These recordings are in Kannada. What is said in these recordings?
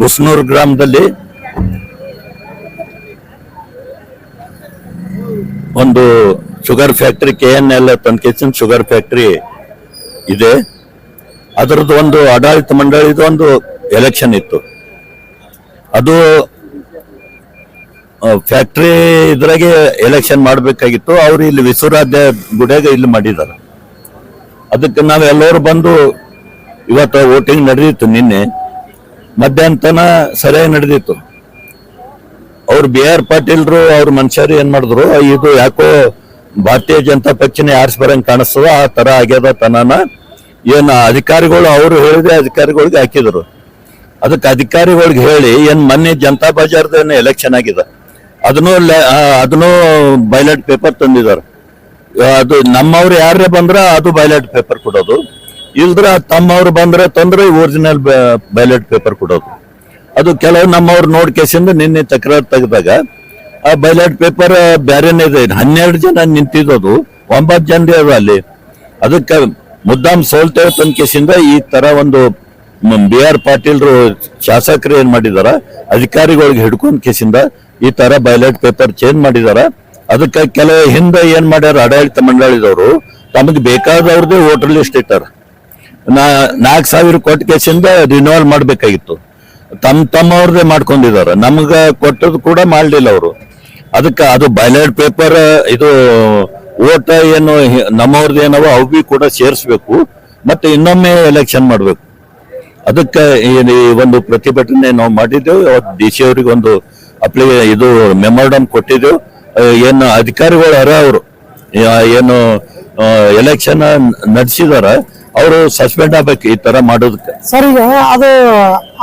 ಬುಸ್ನೂರು ಗ್ರಾಮದಲ್ಲಿ ಒಂದು sugar factory, K N L ತನ್ಕೇಶನ್ sugar factory ಇದೆ. ಅದರದ್ದು ಒಂದು ಆಡಳಿತ ಮಂಡಳಿದು ಒಂದು ಎಲೆಕ್ಷನ್ ಇತ್ತು. ಅದು ಫ್ಯಾಕ್ಟರಿ ಇದ್ರಾಗೆ ಎಲೆಕ್ಷನ್ ಮಾಡಬೇಕಾಗಿತ್ತು. ಅವ್ರು ಇಲ್ಲಿ ವಿಶ್ವರಾಧ್ಯ ಗುಡಿಯಾಗ ಇಲ್ಲಿ ಮಾಡಿದ್ದಾರೆ ಅದಕ್ಕೆ ನಾವೆಲ್ಲರೂ ಬಂದು ಇವತ್ತು ವೋಟಿಂಗ್ ನಡೆದಿತ್ತು ನಿನ್ನೆ. ಮಧ್ಯಾಹ್ನ ಸರಿಯಾಗಿ ನಡೆದಿತ್ತು. ಅವ್ರು ಬಿ ಆರ್ ಪಾಟೀಲ್ರು, ಅವ್ರ ಮನುಷ್ಯರು ಏನ್ ಮಾಡಿದ್ರು, ಇದು ಯಾಕೋ ಭಾರತೀಯ ಜನತಾ ಪಕ್ಷನೇ ಯಾರ್ಸ್ ಬರಂಗ್ ಕಾಣಿಸ್ತದ ಆ ತರ ಆಗ್ಯದ ತನನ ಏನ್ ಅಧಿಕಾರಿಗಳು ಅವರು ಹೇಳಿದ್ರೆ ಅಧಿಕಾರಿಗಳಿಗೆ ಹಾಕಿದ್ರು. ಅದಕ್ಕೆ ಅಧಿಕಾರಿಗಳಿಗೆ ಹೇಳಿ, ಏನ್ ಮೊನ್ನೆ ಜನತಾ ಬಜಾರ್ದ ಎಲೆಕ್ಷನ್ ಆಗಿದೆ. ಅದನ್ನು ಅದನ್ನು ಬೈಲೆಟ್ ಪೇಪರ್ ತಂದಿದ್ದಾರೆ. ಅದು ನಮ್ಮವ್ರು ಯಾರೇ ಬಂದ್ರೆ ಅದು ಬೈಲೆಟ್ ಪೇಪರ್ ಕೊಡೋದು. ಇಲ್ದ್ರೆ ತಮ್ಮವ್ರು ಬಂದ್ರೆ ತಂದ್ರೆ ಒರಿಜಿನಲ್ ಬೈಲೆಟ್ ಪೇಪರ್ ಕೊಡೋದು. ಅದು ಕೆಲವು ನಮ್ಮವ್ರು ನೋಡ್ ಕೇಸಿಂದ ನಿನ್ನೆ ತಕರಾರು ತೆಗೆದಾಗ, ಆ ಬೈಲೆಟ್ ಪೇಪರ್ ಬೇರೆನೇ ಇದೆ. ಹನ್ನೆರಡು ಜನ ನಿಂತಿದ್ದು ಒಂಬತ್ತು ಜನ ಅದು ಅಲ್ಲಿ ಅದಕ್ಕೆ ಮುದ್ದಾಮ್ ಸೋಲ್ತೇವೆ ತಂದ ಕೇಸಿಂದ ಈ ತರ ಒಂದು ಬಿ ಆರ್ ಪಾಟೀಲ್ರು ಶಾಸಕರು ಏನ್ ಮಾಡಿದಾರ, ಅಧಿಕಾರಿಗಳಿಗೆ ಹಿಡ್ಕೊಂಡ್ ಕೇಸಿಂದ ಈ ತರ ಬೈಲೆಟ್ ಪೇಪರ್ ಚೇಂಜ್ ಮಾಡಿದಾರ. ಅದಕ್ಕೆ ಕೆಲವು ಹಿಂದೆ ಏನ್ ಮಾಡ್ಯಾರ, ಆಡಳಿತ ಮಂಡಳಿದವರು ತಮಗೆ ಬೇಕಾದವ್ರದೇ ವೋಟರ್ ಲಿಸ್ಟ್ ಇಟ್ಟಾರ. ನಾ ನಾಲ್ಕು ಸಾವಿರ ಕೊಟ್ಟ ಕೇಸಿಂದ ರಿನ್ಯೂವಲ್ ಮಾಡಬೇಕಾಗಿತ್ತು. ತಮ್ಮ ತಮ್ಮವ್ರದೇ ಮಾಡ್ಕೊಂಡಿದಾರ. ನಮ್ಗ ಕೊಟ್ಟದ್ದು ಕೂಡ ಮಾಡಲಿಲ್ಲ ಅವರು. ಅದಕ್ಕೆ ಅದು ಬೈಲೆಟ್ ಪೇಪರ್ ಇದು ಓಟ ಏನು ನಮ್ಮವ್ರದ್ದು ಏನವ ಅವು ಕೂಡ ಸೇರಿಸ್ಬೇಕು. ಮತ್ತೆ ಇನ್ನೊಮ್ಮೆ ಎಲೆಕ್ಷನ್ ಮಾಡ್ಬೇಕು. ಅದಕ್ಕೆ ಈ ಒಂದು ಪ್ರತಿಭಟನೆ ನಾವು ಮಾಡಿದ್ದೆವು. ಅವತ್ತು ಡಿ ಸಿ ಅವ್ರಿಗೆ ಒಂದು ಅಪ್ಲಿ ಇದು ಮೆಮೋರಂ ಕೊಟ್ಟಿದ್ದೆವು. ಏನು ಅಧಿಕಾರಿಗಳು ಅರ ಅವರು. ಏನು ಎಲೆಕ್ಷನ್ ನಡೆಸಿದಾರ ಅವರು ಸಸ್ಪೆಂಡ್ ಆಗ್ಬೇಕು ಈ ತರ ಮಾಡೋದಕ್ಕೆ. ಸರ್ ಈಗ ಅದು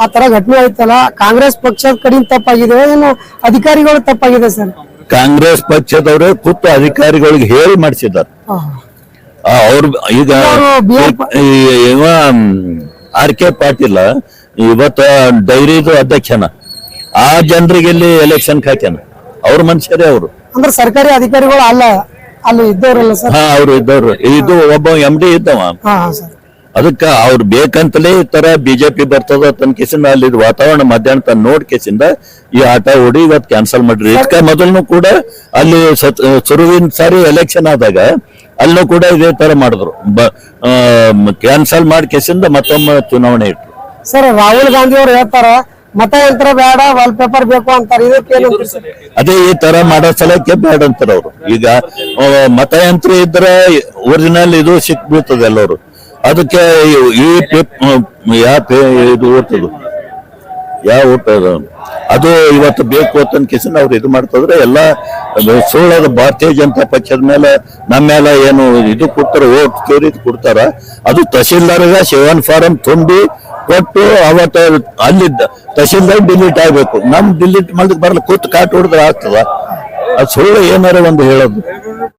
ಆ ತರ ಘಟನೆ ಆಯ್ತಲ್ಲ ಕಾಂಗ್ರೆಸ್ ಪಕ್ಷದ ಕಡೆಯಿಂದ ತಪ್ಪಾಗಿದೆ ಏನು ಅಧಿಕಾರಿಗಳು ತಪ್ಪಾಗಿದೆ ಸರ್? ಕಾಂಗ್ರೆಸ್ ಪಕ್ಷದವರೇ ಕುತ್ತು ಅಧಿಕಾರಿಗಳಿಗೆ ಹೇಳಿ ಮಾಡಿಸಿದ್ದಾರೆ. ಅವ್ರು ಈಗ ಇವ ಆರ್ ಕೆ ಪಾಟೀಲ ಇವತ್ತು ಡೈರಿದು ಅಧ್ಯಕ್ಷನ. ಆ ಜನರಿಗೆ ಇಲ್ಲಿ ಎಲೆಕ್ಷನ್ ಹಾಕ್ಯಾನ. ಅವ್ರ ಮನುಷ್ಯರೇ ಅವರು. ಅಂದ್ರೆ ಸರ್ಕಾರಿ ಅಧಿಕಾರಿಗಳು ಅಲ್ಲ ಅಲ್ಲಿ ಇದ್ದವರಲ್ಲ ಸರ್? ಹಾ ಅವ್ರು ಇದ್ದವ್ರು. ಇದು ಒಬ್ಬ ಎಂ ಡಿ ಇದ್ದವ. ಹಾ ಹಾ ಸರ್. ಅದಕ್ಕ ಅವ್ರು ಬೇಕಂತಲೇ ಈ ತರ ಬಿಜೆಪಿ ಬರ್ತದ ತನ್ನ ಕಿಸಿಂದ ಅಲ್ಲಿ ವಾತಾವರಣ ಮಧ್ಯಾಹ್ನ ತನ್ನ ನೋಡ್ ಕೇಸಿಂದ ಈ ಆಟ ಓಡಿ ಇವತ್ತು ಕ್ಯಾನ್ಸಲ್ ಮಾಡ್ರಿ. ಇದಕ್ಕ ಮೊದಲ್ನೂ ಕೂಡ ಅಲ್ಲಿ ಸುರುವಿನ ಸಾರಿ ಎಲೆಕ್ಷನ್ ಆದಾಗ ಅಲ್ಲೂ ಕೂಡ ಇದೇ ತರ ಮಾಡಿದ್ರು. ಕ್ಯಾನ್ಸಲ್ ಮಾಡಿ ಕೆಸಿಂದ ಮತ್ತೊಮ್ಮೆ ಚುನಾವಣೆ ಇಟ್ರು ಸರ್ ರಾಹುಲ್ ಗಾಂಧಿ ಅವರು ಹೇಳ್ತಾರ ಮತಯಂತ್ರ ಬೇಡ ವಾಲ್ ಪೇಪರ್ ಬೇಕು ಅಂತಾರೆ? ಅದೇ ಈ ತರ ಮಾಡೋ ಸಲಕ್ಕೆ ಬೇಡ ಅಂತಾರೆ ಅವರು. ಈಗ ಮತಯಂತ್ರ ಇದ್ರೆ ಒರಿಜಿನಲ್ ಇದು ಸಿಕ್ ಎಲ್ಲರು. ಎಲ್ಲರೂ ಅದಕ್ಕೆ ಈ- ಇದು ಓದ್ತದು. ಯಾವ ಊಟ ಅದು? ಇವತ್ತು ಬೇಕು ಅಂತ ಕಿಸನ್ ಅವ್ರು ಇದು ಮಾಡ್ತಿದ್ರೆ ಎಲ್ಲ ಸುಳ್ಳದ ಭಾರತೀಯ ಜನತಾ ಪಕ್ಷದ ಮೇಲೆ ನಮ್ಮ ಮೇಲೆ ಏನು ಇದು ಕೊಡ್ತಾರ, ಓಟ್ ಚೋರಿ ಕೊಡ್ತಾರ, ಅದು ತಹಶೀಲ್ದಾರ್ಗ ಶಿವನ್ ಫಾರಂ ತುಂಬಿ ಕೊಟ್ಟು ಅವತ್ತ ಅಲ್ಲಿ ತಹಶೀಲ್ದಾರ್ ಡಿಲೀಟ್ ಆಗ್ಬೇಕು. ನಮ್ ಡಿಲೀಟ್ ಮಾಡ್ಲಿಕ್ಕೆ ಬರಲ್ಲ, ಕೂತ್ ಕಾಟ್ ಹೊಡೆದ್ರೆ ಆಗ್ತದ. ಅದು ಸುಳ್ಳು ಏನಾರ ಒಂದು ಹೇಳೋದು.